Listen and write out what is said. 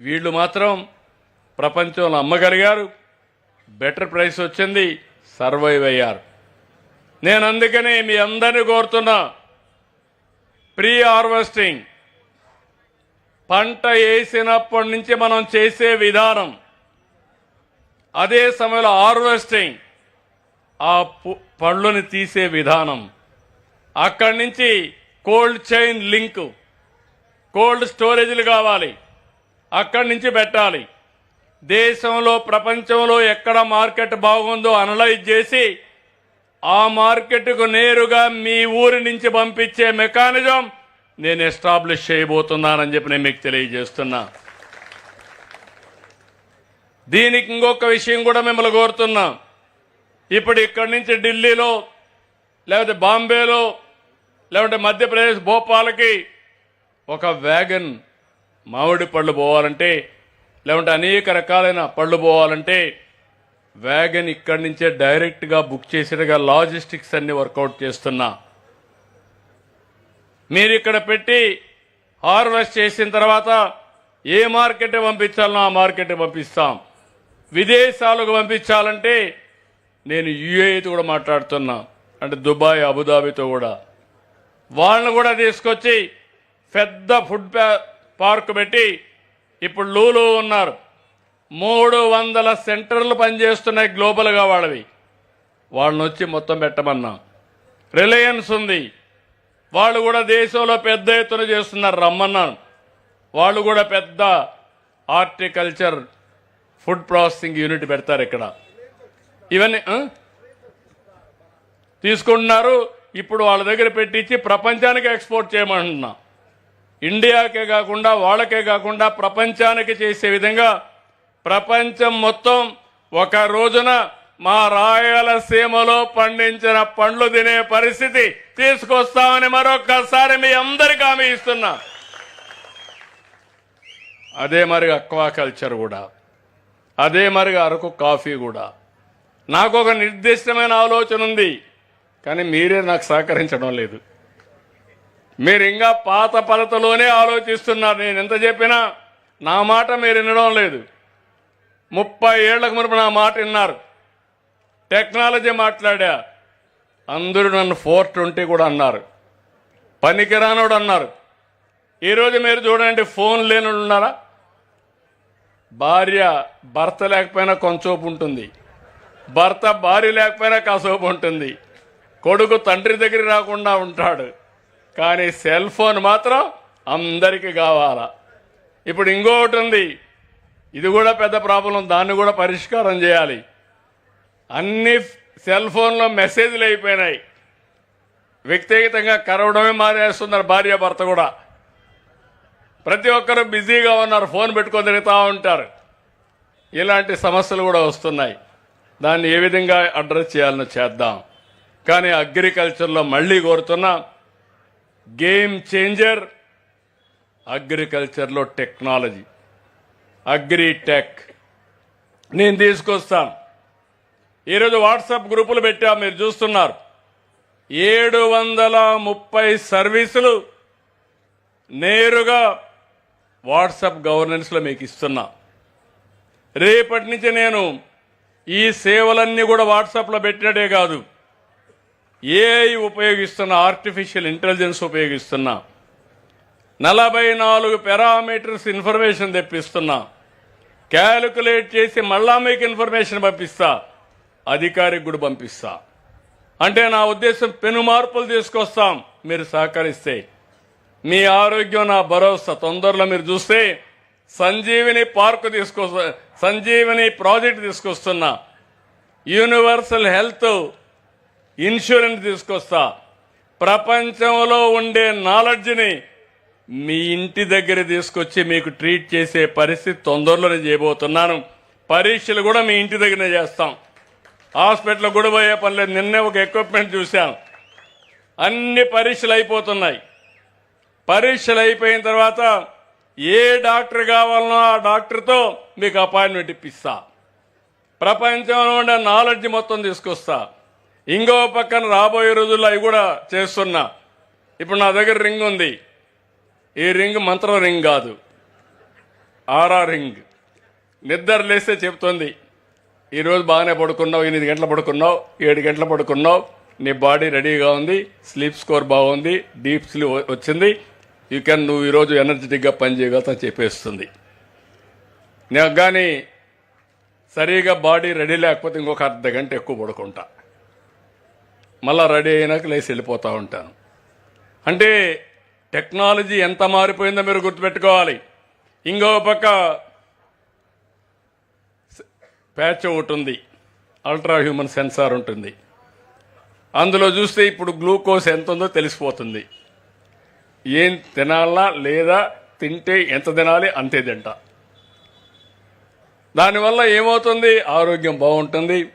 వీళ్ళు మాత్రం ప్రపంచంలో అమ్మగలిగారు. బెటర్ ప్రైస్ వచ్చింది. సర్వైవ్ అయ్యారు. నేను అందుకని మీ అందరినీ కోరుతున్నా. ప్రీ హార్వెస్టింగ్ పంట వేసినప్పటి నుంచి మనం చేసే విధానం. అదే సమయంలో హార్వెస్టింగ్ ఆ పళ్ళుని తీసే విధానం. అక్కడి నుంచి కోల్డ్ చైన్ లింక్ కోల్డ్ స్టోరేజ్లు కావాలి. అక్కడి నుంచి పెట్టాలి. దేశంలో ప్రపంచంలో ఎక్కడ మార్కెట్ బాగుందో అనలైజ్ చేసి ఆ మార్కెట్కు నేరుగా మీ ఊరి నుంచి పంపించే మెకానిజం నేను ఎస్టాబ్లిష్ చేయబోతున్నానని చెప్పి నేను మీకు తెలియజేస్తున్నా. దీనికి ఇంకొక విషయం కూడా మిమ్మల్ని కోరుతున్నా. ఇప్పుడు ఇక్కడి నుంచి ఢిల్లీలో లేకపోతే బాంబేలో లేకపోతే మధ్యప్రదేశ్ భోపాల్కి ఒక వ్యాగన్ మామిడి పళ్ళు పోవాలంటే లేకుంటే అనేక రకాలైన పళ్ళు పోవాలంటే వ్యాగన్ ఇక్కడి నుంచే డైరెక్ట్గా బుక్ చేసినగా లాజిస్టిక్స్ అన్ని వర్కౌట్ చేస్తున్నా. మీరు ఇక్కడ పెట్టి హార్వెస్ట్ చేసిన తర్వాత ఏ మార్కెట్ పంపించాలనో ఆ మార్కెట్ పంపిస్తాం. విదేశాలకు పంపించాలంటే నేను యుఏతో కూడా మాట్లాడుతున్నా అంటే దుబాయ్ అబుదాబితో కూడా. వాళ్ళని కూడా తీసుకొచ్చి పెద్ద ఫుడ్ పార్క్ పెట్టి ఇప్పుడు లూలు ఉన్నారు. మూడు వందల సెంటర్లు పనిచేస్తున్నాయి గ్లోబల్గా వాళ్ళవి. వాళ్ళని వచ్చి మొత్తం పెట్టమన్నాం. రిలయన్స్ ఉంది. వాళ్ళు కూడా దేశంలో పెద్ద ఎత్తున చేస్తున్నారు. రమ్మన్నాను. వాళ్ళు కూడా పెద్ద హార్టికల్చర్ ఫుడ్ ప్రాసెసింగ్ యూనిట్ పెడతారు ఇక్కడ. ఇవన్నీ తీసుకుంటున్నారు. ఇప్పుడు వాళ్ళ దగ్గర పెట్టించి ప్రపంచానికి ఎక్స్పోర్ట్ చేయమంటున్నా. ఇండియాకే కాకుండా వాళ్ళకే కాకుండా ప్రపంచానికి చేసే విధంగా ప్రపంచం మొత్తం ఒక రోజున మా రాయలసీమలో పండించిన పండ్లు తినే పరిస్థితి తీసుకొస్తామని మరొక్కసారి మీ అందరికీ హామీ ఇస్తున్నా. అదే మరి అక్వాకల్చర్ కూడా. అదే మరి అరకు కాఫీ కూడా. నాకు ఒక నిర్దిష్టమైన ఆలోచన ఉంది కానీ మీరే నాకు సహకరించడం లేదు. మీరు ఇంకా పాత పద్ధతిలోనే ఆలోచిస్తున్నారు. నేను ఎంత చెప్పినా నా మాట మీరు వినడం లేదు. ముప్పై ఏళ్ళకు మునుపు నా మాట విన్నారు. టెక్నాలజీ మాట్లాడా. అందరూ నన్ను ఫోర్ ట్వంటీ కూడా అన్నారు. పనికిరానోడు అన్నారు. ఈరోజు మీరు చూడండి ఫోన్ లేని ఉన్నారా? భార్య భర్త లేకపోయినా కొంచెంసేపు ఉంటుంది. భర్త భార్య లేకపోయినా కాసేపు ఉంటుంది. కొడుకు తండ్రి దగ్గర రాకుండా ఉంటాడు. కానీ సెల్ ఫోన్ మాత్రం అందరికీ కావాలా. ఇప్పుడు ఇంకొకటి ఉంది. ఇది కూడా పెద్ద ప్రాబ్లం దాన్ని కూడా పరిష్కారం చేయాలి. అన్ని సెల్ ఫోన్లో మెసేజ్లు అయిపోయినాయి. వ్యక్తిగతంగా కరవడమే మారేస్తున్నారు భార్య భర్త కూడా. ప్రతి ఒక్కరు బిజీగా ఉన్నారు ఫోన్ పెట్టుకొని తిరుగుతూ ఉంటారు. ఇలాంటి సమస్యలు కూడా వస్తున్నాయి. దాన్ని ఏ విధంగా అడ్రస్ చేయాలని చేద్దాం. కానీ అగ్రికల్చర్లో మళ్ళీ కోరుతున్నా గేమ్ చేంజర్ అగ్రికల్చర్లో టెక్నాలజీ అగ్రిటెక్ నేను తీసుకొస్తాను. ఈరోజు వాట్సాప్ గ్రూపులు పెట్టా మీరు చూస్తున్నారు. ఏడు వందల ముప్పై సర్వీసులు నేరుగా వాట్సాప్ గవర్నెన్స్లో మీకు ఇస్తున్నా. రేపటి నుంచి నేను ఈ సేవలన్నీ కూడా వాట్సాప్లో పెట్టినట్టే కాదు. ఏఐ ఉపయోగిస్తున్న ఆర్టిఫిషియల్ ఇంటెలిజెన్స్ ఉపయోగిస్తున్నా నలభై నాలుగు పారామీటర్స్ ఇన్ఫర్మేషన్ తెప్పిస్తున్నా క్యాలిక్యులేట్ చేసి మళ్ళా మీకు ఇన్ఫర్మేషన్ పంపిస్తా అధికారికి కూడా పంపిస్తా. అంటే నా ఉద్దేశం పెను మార్పులు తీసుకొస్తాం మీరు సహకరిస్తే. మీ ఆరోగ్యం నా భరోసా తొందరలో మీరు చూస్తే సంజీవిని పార్క్ తీసుకొస్తా సంజీవిని ప్రాజెక్ట్ తీసుకొస్తున్నా యూనివర్సల్ హెల్త్ ఇన్సూరెన్స్ తీసుకొస్తా. ప్రపంచంలో ఉండే నాలెడ్జ్ని మీ ఇంటి దగ్గర తీసుకొచ్చి మీకు ట్రీట్ చేసే పరిస్థితి తొందరలోనే చేయబోతున్నాను. పరీక్షలు కూడా మీ ఇంటి దగ్గరనే చేస్తాం. హాస్పిటల్ కూడా పోయే పని లేదు. నిన్నే ఒక ఎక్విప్మెంట్ చూశాను. అన్ని పరీక్షలు అయిపోతున్నాయి. పరీక్షలు అయిపోయిన తర్వాత ఏ డాక్టర్ కావాలనో ఆ డాక్టర్తో మీకు అపాయింట్మెంట్ ఇప్పిస్తా. ప్రపంచంలో ఉండే నాలెడ్జ్ మొత్తం తీసుకొస్తా. ఇంకో పక్కన రాబోయే రోజుల్లో అవి కూడా చేస్తున్నా. ఇప్పుడు నా దగ్గర రింగ్ ఉంది. ఈ రింగ్ మంత్రం రింగ్ కాదు. ఆర్ఆరింగ్ నిద్ర లేస్తే చెప్తుంది. ఈరోజు బాగానే పడుకున్నావు ఎనిమిది గంటలు పడుకున్నావు ఏడు గంటలు పడుకున్నావు. నీ బాడీ రెడీగా ఉంది స్లీప్ స్కోర్ బాగుంది డీప్ స్లీప్ వచ్చింది. యూ కెన్ నువ్వు ఈరోజు ఎనర్జెటిక్గా పనిచేయగలుగుతా చెప్పేస్తుంది. నాకు కానీ సరిగా బాడీ రెడీ లేకపోతే ఇంకొక అర్ధ గంట ఎక్కువ పడుకుంటా. మళ్ళీ రెడీ అయినాక లేచి వెళ్ళిపోతూ ఉంటాను. అంటే టెక్నాలజీ ఎంత మారిపోయిందో మీరు గుర్తుపెట్టుకోవాలి. ఇంకో పక్క ప్యాచ్ ఒకటి ఉంది. అల్ట్రా హ్యూమన్ సెన్సార్ ఉంటుంది. అందులో చూస్తే ఇప్పుడు గ్లూకోజ్ ఎంత ఉందో తెలిసిపోతుంది. ఏం తినాలా లేదా తింటే ఎంత తినాలి అంతే తింటా. దానివల్ల ఏమవుతుంది? ఆరోగ్యం బాగుంటుంది.